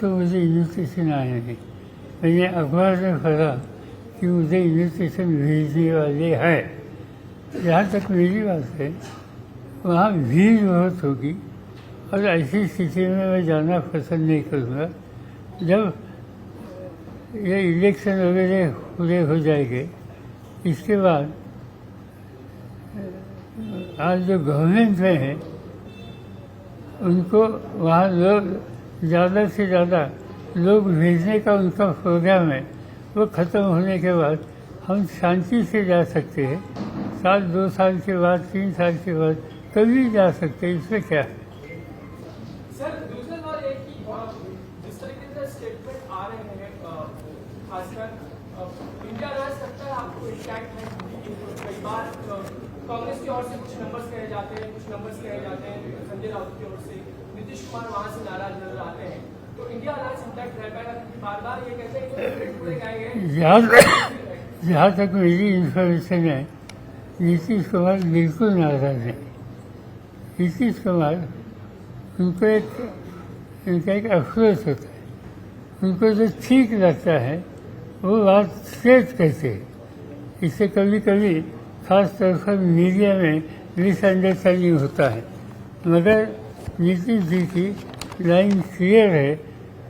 तो मुझे इन्विटेशन आया नहीं मैंने अखबार में पढ़ा कि मुझे इन्विटेशन भेजने वाले हैं जहाँ तक मेरी बात है वहाँ भीड़ बहुत होगी और ऐसी स्थिति में मैं जाना पसंद नहीं करूँगा जब ये इलेक्शन वगैरह पूरे हो जाएँगे इसके बाद आज जो गवर्नमेंट में है उनको वहाँ लोग ज़्यादा से ज़्यादा लोग भेजने का उनका प्रोग्राम है वो ख़त्म होने के बाद हम शांति से जा सकते हैं। साल दो साल के बाद तीन साल के बाद कभी जा सकते हैं। इसमें क्या? है अ, कांग्रेस की ओर से कुछ नंबर्स कहे जाते हैं कुछ नंबर्स कहे जाते हैं संजय राउत की ओर से। नीतीश कुमार वहाँ से नाराज़ नज़र आते हैं। तो इंडिया राज इंटैक्ट रह पाएगा क्योंकि बार बार ये कहते हैं जहाँ तक मेरी इंफॉर्मेशन है। नीतीश कुमार बिल्कुल नाराज़ है। नीतीश कुमार, उनको एक उनका एक अफसोस होता है। उनको जो ठीक लगता है, वो बात स्ट्रेट कहते हैं। इससे कभी कभी खास तौर पर मीडिया में मिसअंडरस्टैंडिंग होता है। मगर नीतीश जी की लाइन क्लियर है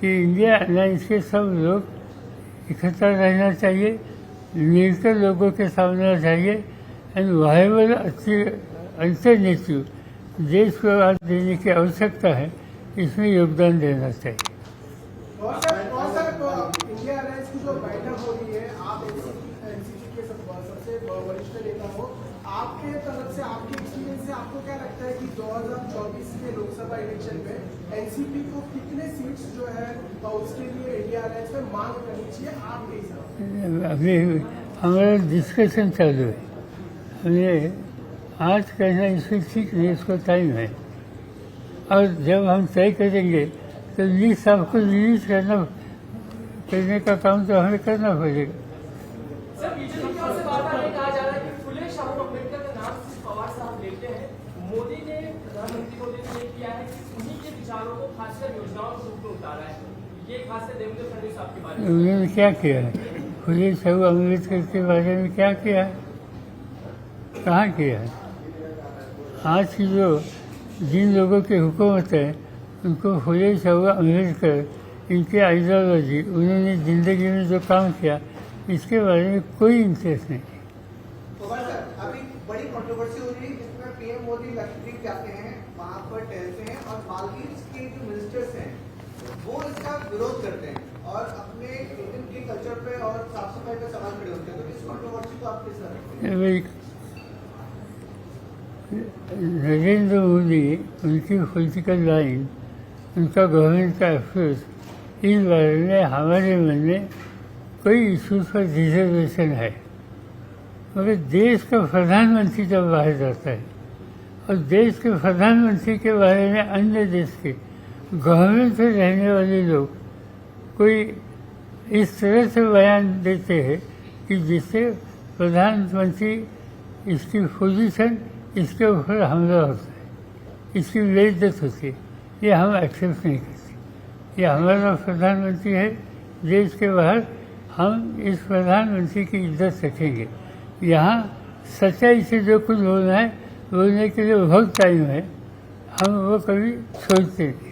कि इंडिया अलायंस के सब लोग इकट्ठा रहना चाहिए, मिलकर लोगों के सामने चाहिए एंड वायबल अच्छी अल्टरनेटिव देश को आज देने की आवश्यकता है, इसमें योगदान देना चाहिए। तो नेता आपके तरफ़ से आपके से आपको क्या लगता है कि 2024 के लोकसभा इलेक्शन में एनसीपी को कितने सीट्स जो है उसके लिए इंडिया अलायंस में मांग करनी चाहिए आपके हिसाब अभी हमारा डिस्कशन चालू है हमने आज कहना इसमें ठीक नहीं, इसको टाइम है। और जब हम तय करेंगे तो लिस्ट आपको रिलीज़ करना, करने का काम तो हमें करना पड़ेगा सर बीजेपी की ओर से बार बार ये कहा जा रहा है कि फुले शाह अंबेडकर का नाम सिर्फ़ पवार साहब लेते हैं मोदी ने प्रधानमंत्री मोदी ने ये किया है कि उन्हीं के विचारों को खासकर योजनाओं के उतारा है। ये खासकर देवेंद्र फडणवीस साहब बारे में उन्होंने क्या किया है? फुले साहू अंबेडकर के बारे में क्या किया है? कहाँ किया है? आज की जो जिन लोगों की हुकूमत है उनको खुले साहू अंबेडकर इनकी आइडियोलॉजी उन्होंने ज़िंदगी में जो काम किया इसके बारे में कोई इंटरेस्ट नहीं। बड़ी कंट्रोवर्सी हो रही है जिसमें पीएम मोदी लक्षद्वीप जाते हैं वहाँ पर टहलते हैं और मालदीव्स के मिनिस्टर्स हैं, वो इसका विरोध करते हैं और अपने इंडियन के कल्चर पे और साफ़ सफ़ाई पे सवाल खड़े होते हैं। तो इस कंट्रोवर्सी को आप किस नरेंद्र मोदी, उनकी पॉलिटिकल लाइन उनका गवर्नमेंट का अफसोस इस बारे में हमारे मन में कोई इशूज पर रिजर्वेशन है। मगर देश का प्रधानमंत्री जब बाहर जाता है, और देश के प्रधानमंत्री के बारे में अन्य देश के गवर्नमेंट से रहने वाले लोग कोई इस तरह से बयान देते हैं कि जिससे प्रधानमंत्री इसकी पोजीशन इसके ऊपर हमला होता है, इसकी बेइज्जत होती है। ये हम एक्सेप्ट नहीं करते। ये हमारा प्रधानमंत्री है, देश के बाहर हम इस प्रधानमंत्री की इज़्ज़त रखेंगे। यहाँ सच्चाई से जो कुछ बोलना है, बोलने के लिए बहुत टाइम है। हम वो कभी सोचते नहीं।